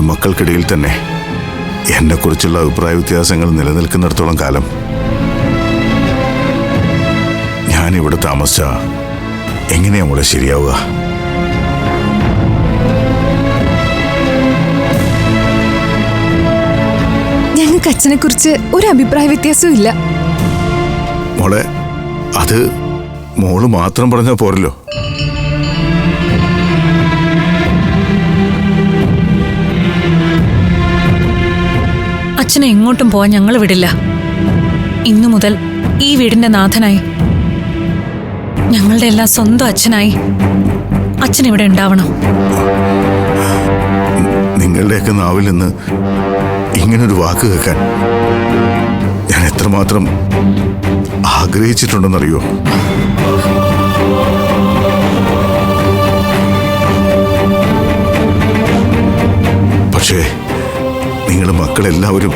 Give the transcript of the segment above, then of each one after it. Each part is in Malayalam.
എന്റെ മക്കൾക്കിടയിൽ തന്നെ എന്നെക്കുറിച്ചുള്ള അഭിപ്രായ വ്യത്യാസങ്ങൾ നിലനിൽക്കുന്നിടത്തോളം കാലം ഞാൻ ഇവിടെ താമസിച്ച എങ്ങനെയാ മോളെ ശരിയാവുക? ഞങ്ങൾക്ക് അച്ഛനെ കുറിച്ച് ഒരു അഭിപ്രായ വ്യത്യാസവും ഇല്ല. മോളെ അത് മോൾ മാത്രം പറഞ്ഞാൽ പോരല്ലോ. അച്ഛനെ എങ്ങോട്ടും പോവാൻ ഞങ്ങൾ വിടില്ല. ഇന്നു മുതൽ ഈ വീടിന്റെ നാഥനായി. ഞങ്ങളുടെ എല്ലാം സ്വന്തം അച്ഛനായി. അച്ഛൻ ഇവിടെ ഉണ്ടാവണം. നിങ്ങളുടെയൊക്കെ നാവിൽ നിന്ന് ഇങ്ങനൊരു വാക്ക് കേൾക്കാൻ ഞാൻ എത്രമാത്രം ആഗ്രഹിച്ചിട്ടുണ്ടെന്നറിയോ? പക്ഷേ നിങ്ങൾ മക്കളെല്ലാവരും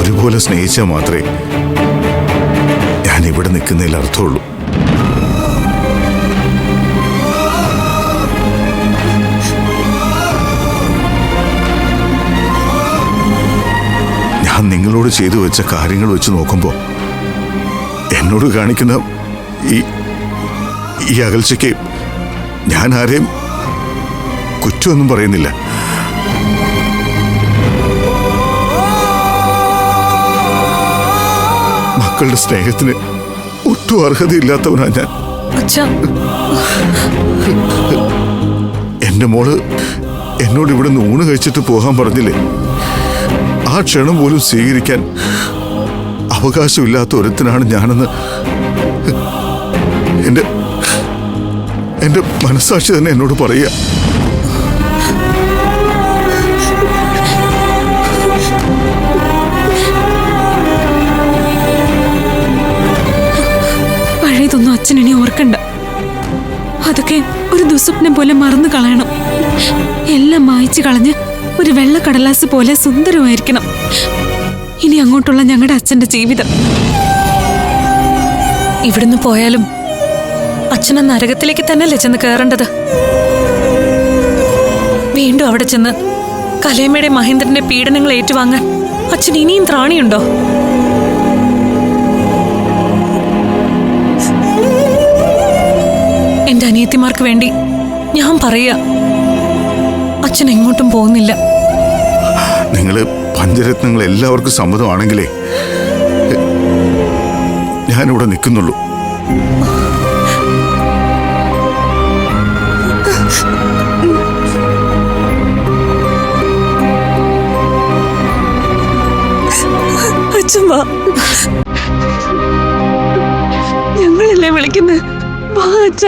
ഒരുപോലെ സ്നേഹിച്ചാൽ മാത്രമേ ഞാൻ ഇവിടെ നിൽക്കുന്നതിൽ അർത്ഥമുള്ളൂ. ഞാൻ നിങ്ങളോട് ചെയ്തു വെച്ച കാര്യങ്ങൾ വെച്ച് നോക്കുമ്പോൾ എന്നോട് കാണിക്കുന്ന ഈ ഈ അകൽച്ചയ്ക്ക് ഞാൻ ആരെയും കുറ്റമൊന്നും പറയുന്നില്ല. മക്കളുടെ സ്നേഹത്തിന് ഒട്ടും അർഹതയില്ലാത്തവനാ ഞാൻ. എന്റെ മോൾ എന്നോട് ഇവിടെ നിന്ന് ഊണ് കഴിച്ചിട്ട് പോകാൻ പറഞ്ഞില്ലേ? ആ ക്ഷണം പോലും സ്വീകരിക്കാൻ അവകാശമില്ലാത്ത ഒരുത്തനാണ് ഞാനെന്ന് എന്റെ എന്റെ മനസ്സാക്ഷി തന്നെ എന്നോട് പറയുക. ഇനി ഓർക്കണ്ട. അതൊക്കെ ഒരു ദുസ്വപ്നം പോലെ മറന്നു കളയണം. എല്ലാം മായ്ച്ചു കളഞ്ഞ് ഒരു വെള്ള കടലാസ് പോലെ സുന്ദരമായിരിക്കണം. ഇനി അങ്ങോട്ടുള്ള ഞങ്ങളുടെ അച്ഛന്റെ ജീവിതം. ഇവിടുന്ന് പോയാലും അച്ഛനെ നരകത്തിലേക്ക് തന്നെയല്ലേ ചെന്ന് കയറേണ്ടത്? വീണ്ടും അവിടെ ചെന്ന് കലേമയുടെ മഹേന്ദ്രന്റെ പീഡനങ്ങൾ ഏറ്റുവാങ്ങാൻ അച്ഛൻ ഇനിയും ത്രാണിയുണ്ടോ? എന്റെ അനിയത്തിമാർക്ക് വേണ്ടി ഞാൻ പറയാ അച്ഛൻ എങ്ങോട്ടും പോകുന്നില്ല. നിങ്ങൾ പഞ്ചരത്നങ്ങൾ എല്ലാവർക്കും സമ്മതമാണെങ്കിലേ ഞാനിവിടെ നിൽക്കുന്നുള്ളൂ. അച്ഛൻ വാ. ഞങ്ങളല്ലേ വിളിക്കുന്നത് വാ അച്ഛ.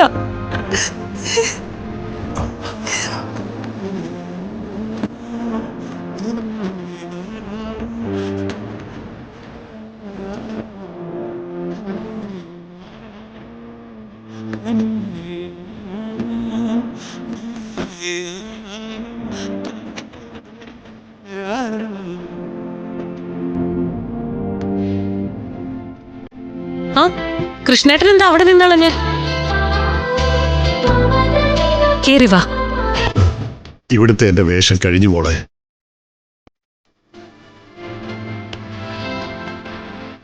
കൃഷ്ണേട്ടൻ എന്താ അവിടെ നിന്നാളഞ്ഞ് കേറി വാ. ഇവിടുത്തെ എന്റെ വേഷം കഴിഞ്ഞു മോളെ.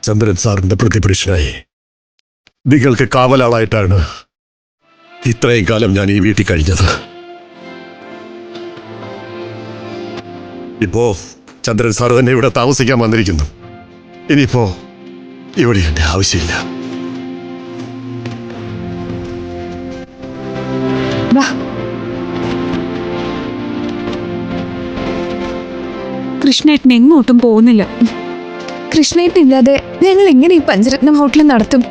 ചന്ദ്രൻ സാറിന്റെ പ്രതിപുരുഷനായി. നിങ്ങൾക്ക് കാവലാളായിട്ടാണ് ഇത്രയും കാലം ഞാൻ ഈ വീട്ടിൽ കഴിഞ്ഞത്. ഇപ്പോ ചന്ദ്രൻ സാർ തന്നെ ഇവിടെ താമസിക്കാൻ വന്നിരിക്കുന്നു. ഇനിയിപ്പോ ഇവിടെ എന്റെ ആവശ്യമില്ല. കൃഷ്ണേട്ടൻ എങ്ങോട്ടും പോകുന്നില്ല. കൃഷ്ണേട്ടൻ ഇല്ലാതെ ഞങ്ങൾ എങ്ങനെ ഈ പഞ്ചരത്നം ഹോട്ടൽ നടത്തും?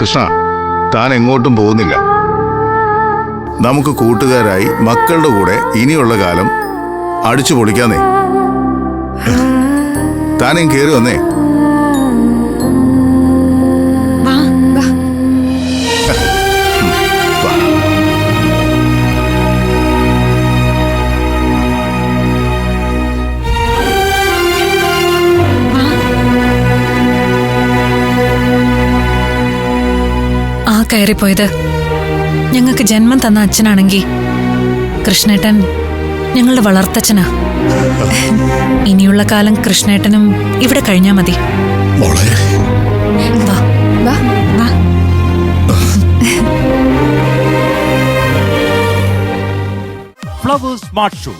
കൃഷ്ണ താൻ എങ്ങോട്ടും പോകുന്നില്ല. നമുക്ക് കൂട്ടുകാരായി മക്കളുടെ കൂടെ ഇനിയുള്ള കാലം അടിച്ചു പൊളിക്കാന്നേ. താനും കയറി വന്നേ. കയറിപ്പോയത്. ഞങ്ങൾക്ക് ജന്മം തന്ന അച്ഛനാണെങ്കിൽ കൃഷ്ണേട്ടൻ ഞങ്ങളുടെ വളർത്തച്ഛനാ. ഇനിയുള്ള കാലം കൃഷ്ണേട്ടനും ഇവിടെ കഴിഞ്ഞാ മതി. വാ. വാ. വാ. Flowers smart show.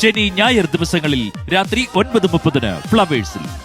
ശനി ഞായർ ദിവസങ്ങളിൽ രാത്രി ഒൻപത് മുപ്പതിന് ഫ്ലവേഴ്സിൽ.